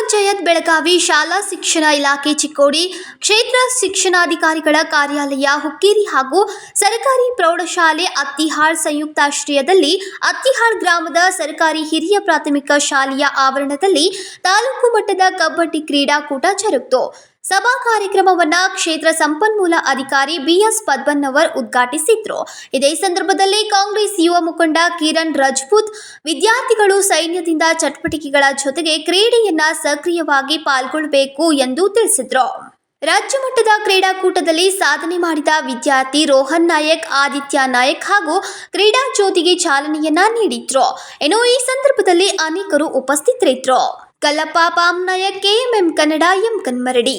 ಬೆಳಗಾವಿ ಶಾಲಾ ಶಿಕ್ಷಣ ಇಲಾಖೆ ಚಿಕ್ಕೋಡಿ ಕ್ಷೇತ್ರ ಶಿಕ್ಷಣಾಧಿಕಾರಿಗಳ ಕಾರ್ಯಾಲಯ ಹುಕ್ಕೇರಿ ಹಾಗೂ ಸರ್ಕಾರಿ ಪ್ರೌಢಶಾಲೆ ಅತ್ತಿಹಾಳ್ ಸಂಯುಕ್ತಾಶ್ರಯದಲ್ಲಿ ಅತ್ತಿಹಾಳ್ ಗ್ರಾಮದ ಸರ್ಕಾರಿ ಹಿರಿಯ ಪ್ರಾಥಮಿಕ ಶಾಲೆಯ ಆವರಣದಲ್ಲಿ ತಾಲೂಕು ಮಟ್ಟದ ಕಬಡ್ಡಿ ಕ್ರೀಡಾಕೂಟ ಜರುಗಿತು. ಸಭಾ ಕಾರ್ಯಕ್ರಮವನ್ನ ಕ್ಷೇತ್ರ ಸಂಪನ್ಮೂಲ ಅಧಿಕಾರಿ ಬಿಎಸ್ ಪದ್ಮನ್ನವರ್ ಉದ್ಘಾಟಿಸಿದ್ರು. ಇದೇ ಸಂದರ್ಭದಲ್ಲಿ ಕಾಂಗ್ರೆಸ್ ಯುವ ಮುಖಂಡ ಕಿರಣ್ ರಜಪೂತ್ ವಿದ್ಯಾರ್ಥಿಗಳು ಸೈನ್ಯದಿಂದ ಚಟುವಟಿಕೆಗಳ ಜೊತೆಗೆ ಕ್ರೀಡೆಯನ್ನ ಸಕ್ರಿಯವಾಗಿ ಪಾಲ್ಗೊಳ್ಳಬೇಕು ಎಂದು ತಿಳಿಸಿದ್ರು. ರಾಜ್ಯ ಮಟ್ಟದ ಕ್ರೀಡಾಕೂಟದಲ್ಲಿ ಸಾಧನೆ ಮಾಡಿದ ವಿದ್ಯಾರ್ಥಿ ರೋಹನ್ ನಾಯಕ್, ಆದಿತ್ಯ ನಾಯಕ್ ಹಾಗೂ ಕ್ರೀಡಾ ಜ್ಯೋತಿಗೆ ಚಾಲನೆಯನ್ನ ನೀಡಿದ್ರು. ಇನ್ನು ಈ ಸಂದರ್ಭದಲ್ಲಿ ಅನೇಕರು ಉಪಸ್ಥಿತರಿದ್ದರು ಕಲಪ ಪಾಂನಯ ಕೆಎಂಎಂ ಕನ್ನಡ ಎಂ ಕನ್ಮರಡಿ